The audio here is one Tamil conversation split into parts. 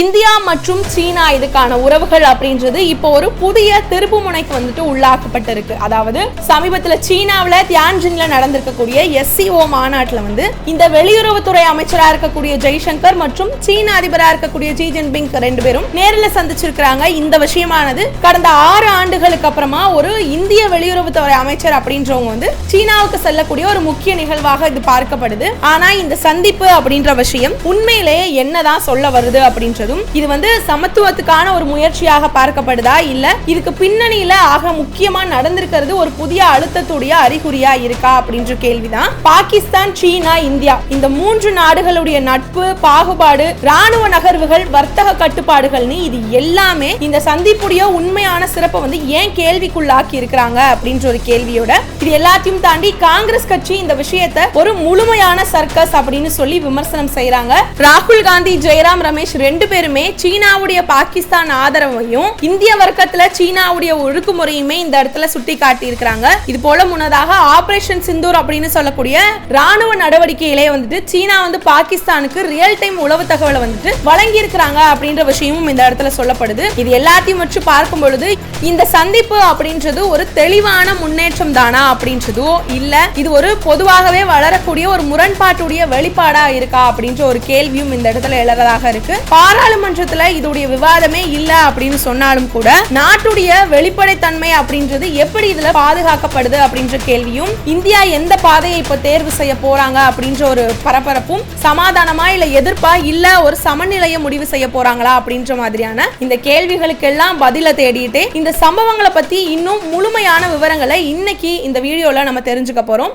இந்தியா மற்றும் சீனா இதுக்கான உறவுகள் அப்படின்றது இப்போ ஒரு புதிய திருப்பு முனைக்கு வந்துட்டு உள்ளாக்கப்பட்டிருக்கு. அதாவது சமீபத்தில் சீனாவில் தியான்ஜின்ல நடந்திருக்கக்கூடிய எஸ்சிஓ மாநாட்டில் வந்து இந்த வெளியுறவுத்துறை அமைச்சராக இருக்கக்கூடிய ஜெய்சங்கர் மற்றும் சீன அதிபராக இருக்கக்கூடிய ஜி ஜின்பிங் ரெண்டு பேரும் நேரில் சந்திச்சிருக்கிறாங்க. இந்த விஷயமானது கடந்த ஆறு ஆண்டுகளுக்கு அப்புறமா ஒரு இந்திய வெளியுறவுத்துறை அமைச்சர் அப்படின்றவங்க வந்து சீனாவுக்கு செல்லக்கூடிய ஒரு முக்கிய நிகழ்வாக இது பார்க்கப்படுது. ஆனா இந்த சந்திப்பு அப்படின்ற விஷயம் உண்மையிலேயே என்னதான் சொல்ல வருது ஆரம்பிச்சதும் இது வந்து சமத்துவத்துக்கான ஒரு முயற்சியாக பார்க்கப்படுதா இல்ல இதுக்கு பின்னணியில ஆக முக்கியமா நடந்திருக்கிறது ஒரு புதிய அழுத்தத்துடைய அறிகுறியா இருக்கா அப்படின்ற கேள்விதான். பாகிஸ்தான் சீனா இந்தியா இந்த மூன்று நாடுகளுடைய நட்பு பாகுபாடு ராணுவ நகர்வுகள் வர்த்தக கட்டுப்பாடுகள்னு இது எல்லாமே இந்த சந்திப்புடைய உண்மையான சிறப்பை வந்து ஏன் கேள்விக்குள்ளாக்கி இருக்கிறாங்க அப்படின்ற ஒரு கேள்வியோட இது எல்லாத்தையும் தாண்டி காங்கிரஸ் கட்சி இந்த விஷயத்தை ஒரு முழுமையான சர்க்கஸ் அப்படின்னு சொல்லி விமர்சனம் செய்யறாங்க ராகுல் காந்தி ஜெயராம் ரமேஷ் ரெண்டு பேரும் சீனாவுடைய பாகிஸ்தான் ஆதரவையும் இந்திய வர்க்கத்துல சீனாவுடைய ஒழுக்குமுறையுமே இந்த இடத்துல சுட்டி காட்டி இருக்கிறாங்க இது போல முன்னதாக ஆபரேஷன் சிந்தூர் அப்படின்னு சொல்லக்கூடிய ராணுவ நடவடிக்கையிலே வந்துட்டு சீனா வந்து பாகிஸ்தானுக்கு ரியல் டைம் உளவு தகவலை வந்துட்டு வழங்கி இருக்கிறாங்க அப்படின்ற விஷயமும் இந்த இடத்துல சொல்லப்படுது. இது எல்லாத்தையும் வச்சு பார்க்கும் பொழுது இந்த சந்திப்பு அப்படின்றது ஒரு தெளிவான முன்னேற்றம் தானா அப்படின்றதோ இல்ல இது ஒரு பொதுவாகவே வளரக்கூடிய ஒரு முரண்பாட்டுடைய வெளிப்பாடா இருக்கா அப்படின்ற ஒரு கேள்வியும் இந்த இடத்துல எழறதாக இருக்கு. பாராளுமன்றத்துல இதோடைய விவாதமே இல்ல அப்படின்னு சொன்னாலும் கூட நாட்டுடைய வெளிப்படைத்தன்மை அப்படின்றது எப்படி இதுல பாதுகாக்கப்படுது அப்படின்ற கேள்வியும் இந்தியா எந்த பாதையை இப்ப தேர்வு செய்ய போறாங்க அப்படின்ற ஒரு பரபரப்பும் சமாதானமா இல்ல எதிர்ப்பா இல்ல ஒரு சமநிலையை முடிவு செய்ய போறாங்களா அப்படின்ற மாதிரியான இந்த கேள்விகளுக்கெல்லாம் பதில தேடிட்டு இந்த சம்பவங்களை பத்தி இன்னும் முழுமையான விவரங்களை இன்னைக்கு இந்த வீடியோல நம்ம தெரிஞ்சுக்க போறோம்.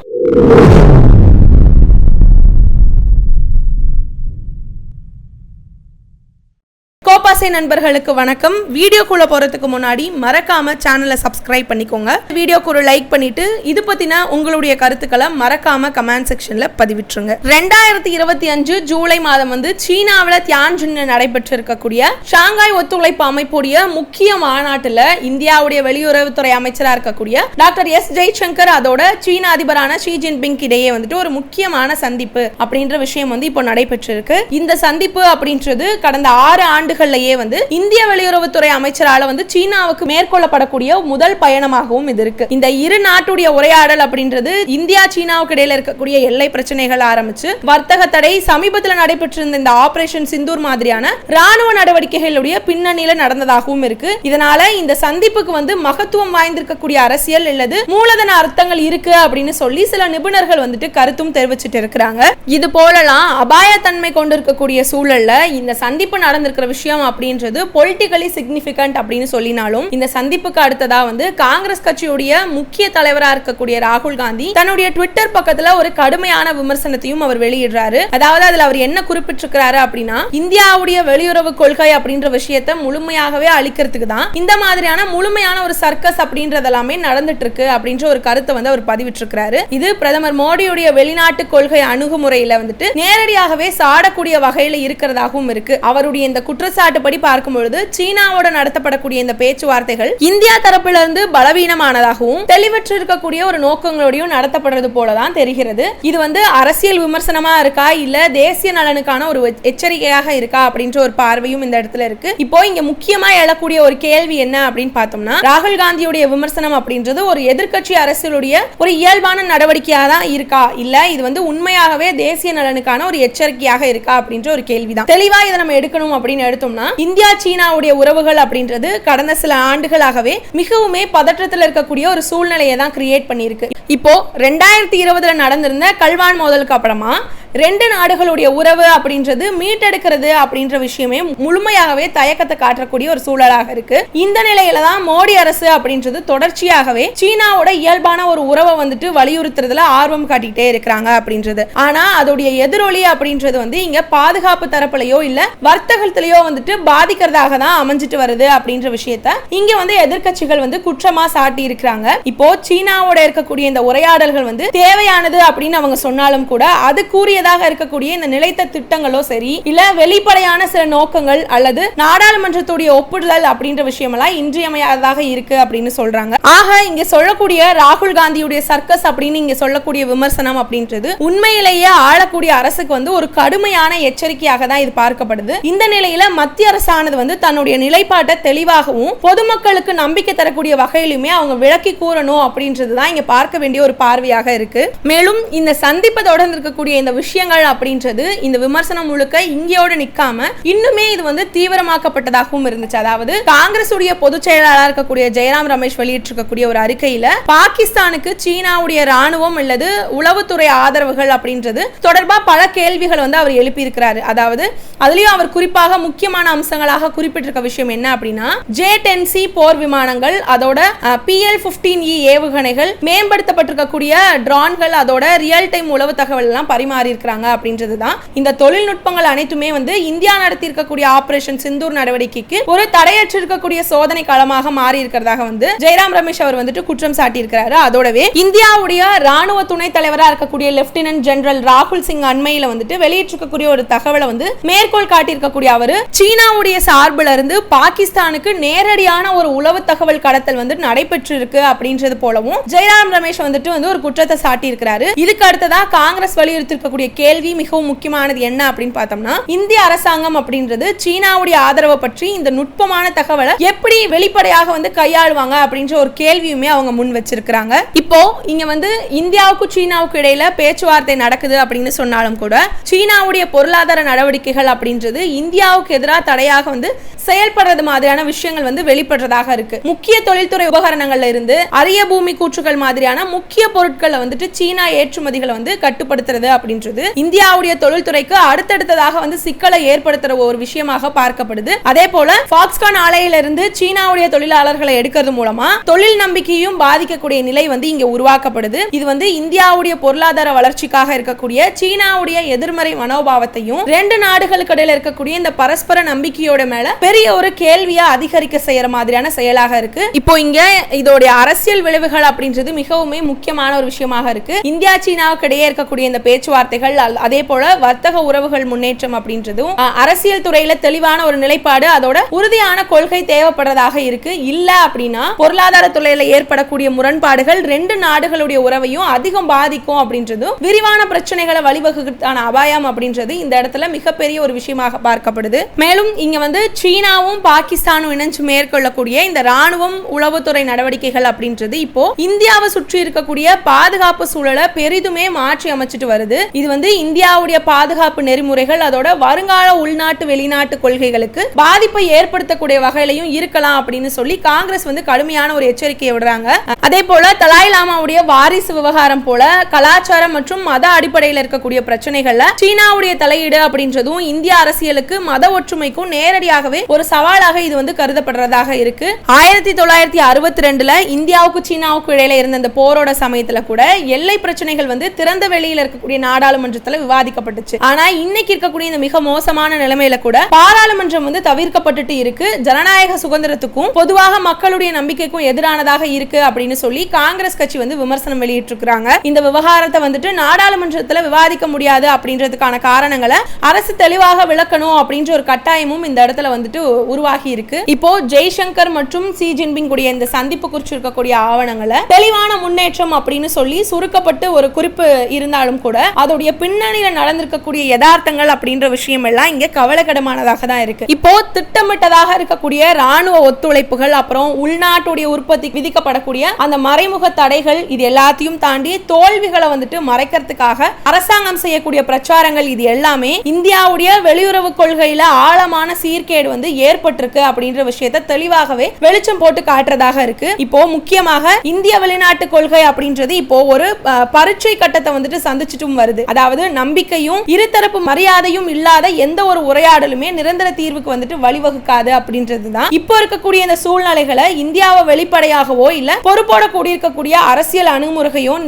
கோபாசை நண்பர்களுக்கு வணக்கம். வீடியோக்குள்ளே போறதுக்கு முன்னாடி மறக்காம சேனலை சப்ஸ்கிரைப் பண்ணிக்கோங்க. வீடியோக்கு ஒரு லைக் பண்ணிட்டு இது பத்தின உங்களுடைய கருத்துக்களை மறக்காம கமெண்ட் செக்ஷன்ல பதிவிட்டுருங்க. ரெண்டாயிரத்தி இருபத்தி அஞ்சு ஜூலை மாதம் வந்து சீனாவில் தியான்ஜுன்னு நடைபெற்று இருக்கக்கூடிய ஷாங்காய் ஒத்துழைப்பு அமைப்புடைய முக்கிய மாநாட்டுல இந்தியாவுடைய வெளியுறவுத்துறை அமைச்சரா இருக்கக்கூடிய டாக்டர் எஸ் ஜெய்சங்கர் அதோட சீன அதிபரான ஷி ஜின்பிங் இடையே வந்துட்டு ஒரு முக்கியமான சந்திப்பு அப்படின்ற விஷயம் வந்து இப்போ நடைபெற்றிருக்கு. இந்த சந்திப்பு அப்படின்றது கடந்த ஆறு ஆண்டுகளில் ஆண்டுகள்லயே வந்து இந்திய வெளியுறவுத்துறை அமைச்சரால வந்து சீனாவுக்கு மேற்கொள்ளப்படக்கூடிய முதல் பயணமாகவும் இது இருக்கு. இந்த இரு நாட்டுடைய உரையாடல் அப்படின்றது இந்தியா சீனாவுக்கு இடையில இருக்கக்கூடிய எல்லை பிரச்சனைகள் ஆரம்பிச்சு வர்த்தக தடை சமீபத்தில் நடைபெற்றிருந்த இந்த ஆபரேஷன் சிந்தூர் மாதிரியான ராணுவ நடவடிக்கைகளுடைய பின்னணியில நடந்ததாகவும் இருக்கு. இதனால இந்த சந்திப்புக்கு வந்து மகத்துவம் வாய்ந்திருக்கக்கூடிய அரசியல் அல்லது மூலதன அர்த்தங்கள் இருக்கு அப்படின்னு சொல்லி சில நிபுணர்கள் வந்துட்டு கருத்தும் தெரிவிச்சிட்டு இருக்கிறாங்க. இது போலலாம் அபாயத்தன்மை கொண்டிருக்கக்கூடிய சூழல்ல இந்த சந்திப்பு நடந்திருக்கிற விஷயம் அப்படின்றது பொலிட்டிக்கலி சிக்னிபிகண்ட் அப்படின்னு சொல்லினாலும் இந்த சந்திப்புக்கு அடுத்ததா வந்து காங்கிரஸ் கட்சியுடைய முக்கிய தலைவரா இருக்கக்கூடிய ராகுல் காந்தி தன்னுடைய ட்விட்டர் பக்கத்துல ஒரு கடுமையான விமர்சனத்தையும் அவர் வெளியிடுறாரு. அதாவது அதுல அவர் என்ன குறிப்பிட்டிருக்கிறாரு அப்படின்னா இந்தியாவுடைய வெளியுறவு கொள்கை அப்படின்ற விஷயத்தை முழுமையாகவே அளிக்கிறதுக்கு தான் இந்த மாதிரியான முழுமையான ஒரு சர்க்கஸ் அப்படின்றது எல்லாமே நடந்துட்டு இருக்கு அப்படின்ற ஒரு கருத்தை வந்து அவர் பதிவிட்டிருக்கிறாரு. இது பிரதமர் மோடியுடைய வெளிநாட்டு கொள்கை அணுகுமுறையில வந்துட்டு நேரடியாகவே சாடக்கூடிய வகையில இருக்கிறதாகவும் இருக்கு. அவருடைய இந்த குற்றச்சாட்டு பார்க்கும் பொழுது சீனாவோட நடத்தப்படக்கூடிய இந்த பேச்சுவார்த்தைகள் இந்தியா தரப்புல இருந்து பலவீனமானதாகவும் தெளிவற்று இருக்கக்கூடிய ஒரு நோக்கங்களோடையும் நடத்தப்படுறது போலதான் தெரிகிறது. இது வந்து அரசியல் விமர்சனமா இருக்கா இல்ல தேசிய நலனுக்கான ஒரு எச்சரிக்கையாக இருக்கா அப்படின்ற ஒரு பார்வையும் இந்த இடத்துல இருக்கு. இப்போ இங்க முக்கியமா எழக்கூடிய ஒரு கேள்வி என்ன அப்படின்னு பார்த்தோம்னா ராகுல் காந்தியுடைய விமர்சனம் அப்படின்றது ஒரு எதிர்க்கட்சி அரசியலுடைய ஒரு இயல்பான நடவடிக்கையா தான் இருக்கா இல்ல இது வந்து உண்மையாகவே தேசிய நலனுக்கான ஒரு எச்சரிக்கையாக இருக்கா அப்படின்ற ஒரு கேள்விதான். தெளிவா இதை நம்ம எடுக்கணும் அப்படின்னு எடுத்தோம்னா இந்தியா சீனாவுடைய உறவுகள் அப்படின்றது கடந்த சில ஆண்டுகளாகவே மிகவுமே பதற்றத்தில் இருக்கக்கூடிய ஒரு சூழ்நிலையை தான் கிரியேட் பண்ணியிருக்கு. இப்போ ரெண்டாயிரத்தி இருபதுல நடந்திருந்த கல்வான் மோதலுக்கு அப்புறமா ரெண்டு நாடுகளுடைய உறவு அப்படின்றது மீட்டெடுக்கிறது அப்படின்ற விஷயமே முழுமையாகவே தயக்கத்தை காட்டக்கூடிய ஒரு சூழலாக இருக்கு. இந்த நிலையில தான் மோடி அரசு அப்படின்றது தொடர்ச்சியாகவே சீனாவோட இயல்பான ஒரு உறவை வந்துட்டு வலியுறுத்துறதுல ஆர்வம் காட்டிட்டே இருக்கிறாங்க அப்படின்றது. ஆனா அதோடைய எதிரொலி அப்படின்றது வந்து இங்க பாதுகாப்பு தரப்புலையோ இல்ல வர்த்தகத்திலேயோ வந்துட்டு பாதிக்கிறதாக தான் அமைஞ்சிட்டு வருது அப்படின்ற விஷயத்த இங்க வந்து எதிர்க்கட்சிகள் வந்து குற்றமா சாட்டி இருக்கிறாங்க. இப்போ சீனாவோட இருக்கக்கூடிய இந்த உரையாடல்கள் வந்து தேவையானது அப்படின்னு அவங்க சொன்னாலும் கூட அது கூறிய வரக்கூடியதாக இருக்கக்கூடிய இந்த நிலைத்த திட்டங்களோ சரி இல்ல வெளிப்படையான சில நோக்கங்கள் அல்லது நாடாளுமன்றத்துடைய ஒப்புதல் அப்படின்ற விஷயம் எல்லாம் இன்றியமையாததாக இருக்கு அப்படின்னு சொல்றாங்க. ஆக இங்க சொல்லக்கூடிய ராகுல் காந்தியுடைய சர்க்கஸ் அப்படின்னு இங்க சொல்லக்கூடிய விமர்சனம் அப்படின்றது உண்மையிலேயே ஆளக்கூடிய அரசுக்கு வந்து ஒரு கடுமையான எச்சரிக்கையாக தான் இது பார்க்கப்படுது. இந்த நிலையில மத்திய அரசானது வந்து தன்னுடைய நிலைப்பாட்டை தெளிவாகவும் பொதுமக்களுக்கு நம்பிக்கை தரக்கூடிய வகையிலுமே அவங்க விளக்கி கூறணும் அப்படின்றது தான் இங்க பார்க்க வேண்டிய ஒரு பார்வையாக இருக்கு. மேலும் இந்த சந்திப்பை தொடர்ந்து இருக்கக்கூடிய இந்த விஷயம் விஷயங்கள் அப்படின்றது இந்த விமர்சனம் முழுக்க இங்கேயோட நிக்காம இன்னுமே இது வந்து தீவிரமாக்கப்பட்டதாகவும் இருந்துச்சு. அதாவது காங்கிரஸ் உடைய பொதுச் செயலாளர் இருக்கக்கூடிய ஜெயராம் ரமேஷ் வெளியிட்டிருக்கக்கூடிய ஒரு அறிக்கையில பாகிஸ்தானுக்கு சீனாவுடைய ராணுவம் அல்லது உளவுத்துறை ஆதரவுகள் அப்படின்றது தொடர்பா பல கேள்விகள் வந்து அவர் எழுப்பியிருக்கிறாரு. அதாவது அதுலயும் அவர் குறிப்பாக முக்கியமான அம்சங்களாக குறிப்பிட்டிருக்க விஷயம் என்ன அப்படின்னா ஜே டென் சி போர் விமானங்கள் அதோட பிஎல் பிப்டீன் இ ஏவுகணைகள் மேம்படுத்தப்பட்டிருக்கக்கூடிய ட்ரான்கள் அதோட ரியல் டைம் உளவு தகவல் எல்லாம் பரிமாறி இருக்கிறாங்க அப்படின்றது தான் இந்த தொழில்நுட்பங்கள் அனைத்துமே வந்து இந்தியா நடத்தி இருக்கக்கூடிய ஆபரேஷன் சிந்தூர் நடவடிக்கைக்கு ஒரு தடையற்று இருக்கக்கூடிய சோதனை களமாக மாறி இருக்கிறதாக வந்து ஜெயராம் ரமேஷ் அவர் வந்துட்டு குற்றம் சாட்டியிருக்கிறாரு. அதோடவே இந்தியாவுடைய ராணுவ துணைத் தலைவராக இருக்கக்கூடிய லெப்டினன்ட் ஜெனரல் ராகுல் சிங் அண்மையில வந்துட்டு வெளியிட்டிருக்கக்கூடிய ஒரு தகவலை வந்து மேற்கோள் காட்டியிருக்கக்கூடிய அவர் சீனாவுடைய சார்பில் இருந்து பாகிஸ்தானுக்கு நேரடியான ஒரு உளவு தகவல் கடத்தல் வந்து நடைபெற்றிருக்கு அப்படின்றது போலவும் ஜெயராம் ரமேஷ் வந்துட்டு வந்து ஒரு குற்றத்தை சாட்டியிருக்கிறாரு. இதுக்கு அடுத்ததா காங்கிரஸ் வலியுறுத்திருக்கக்கூடிய கேள்வி மிகவும் முக்கியமானது என்ன அப்படின்னு பார்த்தோம்னா இந்திய அரசாங்கம் அப்படின்றது சீனாவுடைய ஆதரவை பற்றி இந்த நுட்பமான தகவலை எப்படி வெளிப்படையாக வந்து கையாளுவாங்க அப்படின்ற ஒரு கேள்வியுமே அவங்க முன் வச்சிருக்கிறாங்க. இப்போ இங்க வந்து இந்தியாவுக்கும் சீனாவுக்கு இடையில பேச்சுவார்த்தை நடக்குது அப்படின்னு சொன்னாலும் கூட சீனாவுடைய பொருளாதார நடவடிக்கைகள் அப்படின்றது இந்தியாவுக்கு எதிராக தடையாக வந்து செயல்படுறது மாதிரியான விஷயங்கள் வந்து வெளிப்படுறதாக இருக்கு. முக்கிய தொழில்துறை உபகரணங்கள்ல இருந்து அரிய பூமி கூற்றுகள் மாதிரியான முக்கிய பொருட்களை வந்துட்டு சீனா ஏற்றுமதிகளை வந்து கட்டுப்படுத்துறது அப்படின்றது இந்தியாவுடைய தொழில்துறைக்கு அடுத்தடுத்ததாக வந்து சிக்கலை ஏற்படுத்துற ஒரு விஷயமாக பார்க்கப்படுது. அதே போல பாக்ஸ்கான் ஆலையிலிருந்து சீனாவுடைய தொழிலாளர்களை எடுக்கிறது மூலமா தொழில் நம்பிக்கையும் பாதிக்கக்கூடிய நிலை வந்து இங்க உருவாக்கப்படுது. இது வந்து இந்தியாவுடைய பொருளாதார வளர்ச்சிக்காக இருக்கக்கூடிய சீனாவுடைய எதிர்மறை மனோபாவத்தையும் ரெண்டு நாடுகளுக்கு இடையில இருக்கக்கூடிய இந்த பரஸ்பர நம்பிக்கையோட மேல பெரிய பெரிய ஒரு கேள்வியா அதிகரிக்க செய்யற மாதிரியான செயலாக இருக்கு. இப்போ இங்க இதோடைய அரசியல் விளைவுகள் அப்படின்றது மிகவுமே முக்கியமான ஒரு விஷயமாக இருக்கு. இந்தியா சீனாவுக்கு இடையே இருக்கக்கூடிய இந்த பேச்சுவார்த்தைகள் அதே போல வர்த்தக உறவுகள் முன்னேற்றம் அப்படின்றதும் அரசியல் துறையில தெளிவான ஒரு நிலைப்பாடு அதோட உறுதியான கொள்கை தேவைப்படுறதாக இருக்கு. இல்ல அப்படின்னா பொருளாதார துறையில ஏற்படக்கூடிய முரண்பாடுகள் ரெண்டு நாடுகளுடைய உறவையும் அதிகம் பாதிக்கும் அப்படின்றதும் விரிவான பிரச்சனைகளை வழிவகுக்கிறதுக்கான அபாயம் அப்படின்றது இந்த இடத்துல மிகப்பெரிய ஒரு விஷயமாக பார்க்கப்படுது. மேலும் இங்க வந்து சீனா சீனாவும் பாகிஸ்தானும் இணைஞ்சு மேற்கொள்ளக்கூடிய இந்த ராணுவம் உளவுத்துறை நடவடிக்கைகள் அப்படின்றது இப்போ இந்தியாவை சுற்றி இருக்கக்கூடிய பாதுகாப்பு சூழலை பெரிதுமே மாற்றி அமைச்சிட்டு வருது. இது வந்து இந்தியாவுடைய பாதுகாப்பு நெறிமுறைகள் அதோட வருங்கால உள்நாட்டு வெளிநாட்டு கொள்கைகளுக்கு பாதிப்பை ஏற்படுத்தக்கூடிய வகையிலையும் இருக்கலாம் அப்படின்னு சொல்லி காங்கிரஸ் வந்து கடுமையான ஒரு எச்சரிக்கையை விடுறாங்க. அதே போல தலாய் லாமாவுடைய வாரிசு விவகாரம் போல கலாச்சாரம் மற்றும் மத அடிப்படையில் இருக்கக்கூடிய பிரச்சனைகள்ல சீனாவுடைய தலையீடு அப்படின்றதும் இந்திய அரசியலுக்கு மத ஒற்றுமைக்கும் நேரடியாகவே ஒரு சவாலாக இது வந்து கருதப்படுறதாக இருக்கு. ஆயிரத்தி தொள்ளாயிரத்தி அறுபத்தி ரெண்டுல இந்தியாவுக்கு சீனாவுக்கு இடையில இருந்த இந்த போரோட சமயத்துல கூட எல்லை பிரச்சனைகள் வந்து திறந்த வெளியில இருக்கக்கூடிய நாடாளுமன்றத்துல விவாதிக்கப்பட்டுச்சு. ஆனா இன்னைக்கு இருக்கக்கூடிய இந்த மிக மோசமான நிலைமையில கூட பாராளுமன்றம் வந்து தவிர்க்கப்பட்டுட்டு இருக்கு. ஜனநாயக சுதந்திரத்துக்கும் பொதுவாக மக்களுடைய நம்பிக்கைக்கும் எதிரானதாக இருக்கு அப்படின்னு சொல்லி காங்கிரஸ் கட்சி வந்து விமர்சனம் வெளியிட்டிருக்கிறாங்க. இந்த விவகாரத்தை வந்துட்டு நாடாளுமன்றத்துல விவாதிக்க முடியாது அப்படின்றதுக்கான காரணங்களை அரசு தெளிவாக விளக்கணும் அப்படின்ற ஒரு கட்டாயமும் இந்த இடத்துல வந்துட்டு வந்துட்டு உருவாகி இருக்கு இப்போ ஜெய்சங்கர் மற்றும் சி ஜின்பிங் கூடிய இந்த சந்திப்பு குறிச்சு இருக்கக்கூடிய ஆவணங்களை தெளிவான முன்னேற்றம் அப்படின்னு சொல்லி சுருக்கப்பட்டு ஒரு குறிப்பு இருந்தாலும் கூட அதோடைய பின்னணியில நடந்திருக்கக்கூடிய யதார்த்தங்கள் அப்படின்ற விஷயம் எல்லாம் இங்க கவலைக்கிடமானதாக தான் இருக்கு. இப்போ திட்டமிட்டதாக இருக்கக்கூடிய ராணுவ ஒத்துழைப்புகள் அப்புறம் உள்நாட்டுடைய உற்பத்தி விதிக்கப்படக்கூடிய அந்த மறைமுக தடைகள் இது எல்லாத்தையும் தாண்டி தோல்விகளை வந்துட்டு மறைக்கிறதுக்காக அரசாங்கம் செய்யக்கூடிய பிரச்சாரங்கள் இது எல்லாமே இந்தியாவுடைய வெளியுறவு கொள்கையில ஆழமான சீர்கேடு வந்து ஏற்பட்டிருக்கு அப்படின்ற விஷயத்தை தெளிவாகவே வெளிச்சம் போட்டு காட்டுறதாக இருக்கு. இப்போ முக்கியமாக இந்திய வெளிநாட்டு கொள்கை அப்படின்றது இப்போ ஒரு பரீட்சை கட்டத்தை வந்துட்டு சந்திச்சுட்டும் வருது. அதாவது நம்பிக்கையும் இருதரப்பு மரியாதையும் இல்லாத எந்த ஒரு உரையாடலுமே நிரந்தர தீர்வுக்கு வந்துட்டு வழிவகுக்காது அப்படின்றது தான் இப்போ இருக்கக்கூடிய இந்த சூழ்நிலைகளை இந்தியாவை வெளிப்படையாகவோ இல்ல பொறுப்போட கூடியிருக்கக்கூடிய அரசியல் அணுகுமுறையும்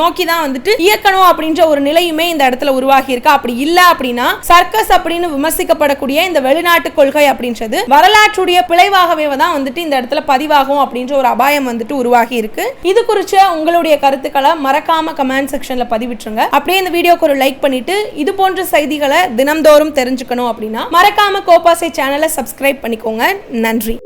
நோக்கி தான் வந்துட்டு இயக்கணும் அப்படின்ற ஒரு நிலையுமே இந்த இடத்துல உருவாகி இருக்கு அப்படி இல்ல அப்படின்னா சர்க்கஸ் அப்படின்னு விமர்சிக்கப்படக்கூடிய இந்த வெளிநாட்டு கொள்கை அப்படின்றது வரலாற்றுடைய பிழைவாகவே தான் வந்துட்டு இந்த இடத்துல பதிவாகும் அப்படின்ற ஒரு அபாயம் வந்துட்டு உருவாகி இருக்கு. இது குறிச்ச உங்களுடைய கருத்துக்களை மறக்காம கமெண்ட் செக்ஷன்ல பதிவிட்டுருங்க. அப்படியே இந்த வீடியோக்கு ஒரு லைக் பண்ணிட்டு இது போன்ற செய்திகளை தினம்தோறும் தெரிஞ்சுக்கணும் அப்படின்னா மறக்காம கோபாசை சேனலை சப்ஸ்கிரைப் பண்ணிக்கோங்க. நன்றி.